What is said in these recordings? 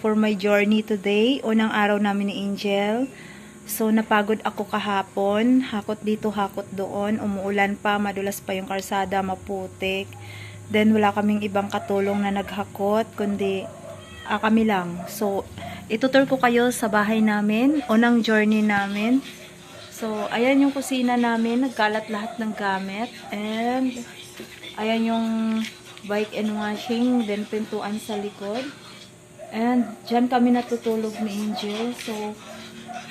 for my journey today. Unang araw namin ni Angel. So, napagod ako kahapon. Hakot dito, hakot doon. Umuulan pa, madulas pa yung karsada, maputik. Then, wala kaming ibang katulong na naghakot, kundi ah, kami lang. So, itutur ko kayo sa bahay namin. Unang journey namin. So, ayan yung kusina namin. Nagkalat lahat ng gamit. And, ayan yung bike and washing. Then, pintuan sa likod. And, dyan kami natutulog ni Angel. So,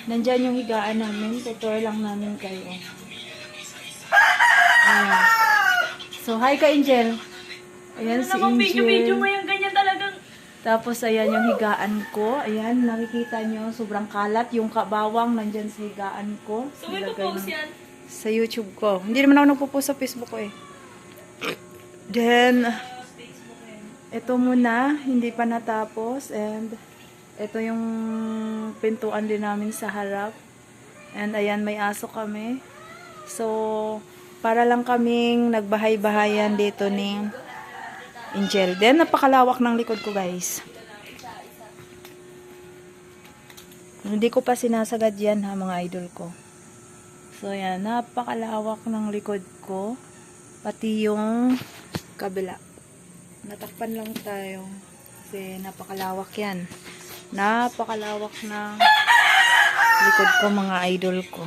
nandyan yung higaan namin. Tutor lang namin kayo. Ayan. So, hi ka, Angel. Ayan si Naman video-video mo Angel. yung ganyan talagang. Tapos, ayan yung higaan ko. Ayan, nakikita nyo, sobrang kalat. Yung kabawang nandyan sa higaan ko. So, post na- yan. Sa YouTube ko. Hindi naman ako nagpo-post sa Facebook ko eh. Then, ito muna, hindi pa natapos. And, ito yung pintuan din namin sa harap. And, ayan, may aso kami. So, para lang kaming nagbahay-bahayan dito ni Angel. Then, napakalawak ng likod ko, guys. Hindi ko pa sinasagad yan, ha, mga idol ko. So, yan. Napakalawak ng likod ko. Pati yung kabila. Natakpan lang tayo. Kasi napakalawak yan. Napakalawak ng likod ko, mga idol ko.